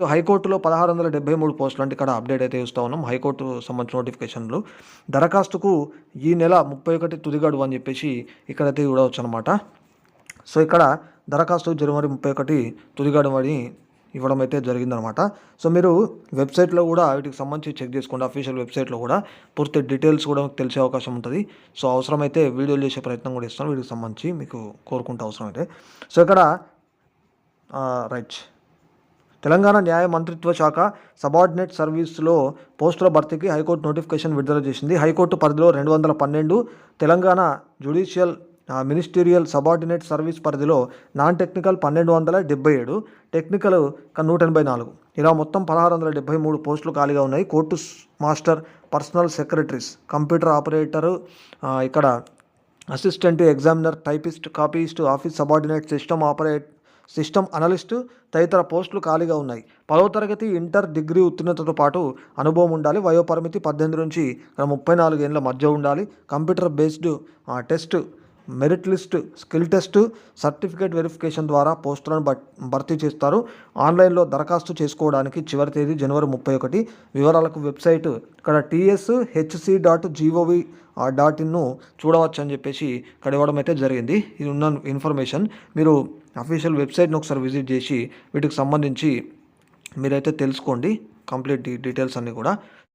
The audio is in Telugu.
సో హైకోర్టులో పదహారు వందల డెబ్బై మూడు పోస్టులు అంటే ఇక్కడ అప్డేట్ అయితే ఇస్తూ ఉన్నాం. హైకోర్టు సంబంధించిన నోటిఫికేషన్లు. దరఖాస్తుకు ఈ నెల ముప్పై ఒకటి తుదిగడు అని చెప్పేసి ఇక్కడైతే చూడవచ్చు అనమాట సో ఇక్కడ దరఖాస్తు జనవరి ముప్పై ఒకటి తుదిగడు అని ఇవ్వడం అయితే జరిగిందనమాట సో మీరు వెబ్సైట్లో కూడా వీటికి సంబంధించి చెక్ చేసుకోండి. అఫీషియల్ వెబ్సైట్లో కూడా పూర్తి డీటెయిల్స్ కూడా మీకు తెలిసే అవకాశం ఉంటుంది. సో అవసరమైతే వీడియోలు చేసే ప్రయత్నం కూడా ఇస్తాను వీటికి సంబంధించి మీకు కోరుకుంటే అవసరమైతే. సో ఇక్కడ రైట్. తెలంగాణ న్యాయ మంత్రిత్వ శాఖ సబార్డినేట్ సర్వీస్లో పోస్టుల భర్తీకి హైకోర్టు నోటిఫికేషన్ విడుదల చేసింది. హైకోర్టు పరిధిలో రెండు వందల పన్నెండు Telangana judicial ministerial subordinate service పరిధిలో నాన్ టెక్నికల్ పన్నెండు వందల డెబ్బై ఏడు టెక్నికల్ నూట ఎనభై నాలుగు. ఇలా మొత్తం పదహారు వందల డెబ్బై మూడు పోస్టులు ఖాళీగా ఉన్నాయి. Court master personal secretaries computer operator ఇక్కడ assistant examiner typist copyist office subordinate system operate system analyst తదితర పోస్టులు ఖాళీగా ఉన్నాయి. పదవ తరగతి ఇంటర్ డిగ్రీ ఉత్తీర్ణతతో పాటు అనుభవం ఉండాలి. వయోపరిమితి పద్దెనిమిది నుంచి ముప్పై నాలుగు ఏళ్ళ మధ్య ఉండాలి. కంప్యూటర్ బేస్డ్ ఆ, test merit list skill test certificate verification ద్వారా పోస్టులను బట్ భర్తీ చేస్తారు. ఆన్లైన్లో దరఖాస్తు చేసుకోవడానికి చివరి తేదీ జనవరి ముప్పై ఒకటి. వివరాలకు వెబ్సైట్ ఇక్కడ TS HC dot gov dot ఇన్ను చూడవచ్చు అని చెప్పేసి ఇక్కడ ఇవ్వడం అయితే జరిగింది. ఇది ఉన్న ఇన్ఫర్మేషన్. మీరు అఫీషియల్ వెబ్సైట్ని ఒకసారి విజిట్ చేసి వీటికి సంబంధించి మీరైతే తెలుసుకోండి. కంప్లీట్ డీ డీటెయిల్స్ అన్నీ కూడా.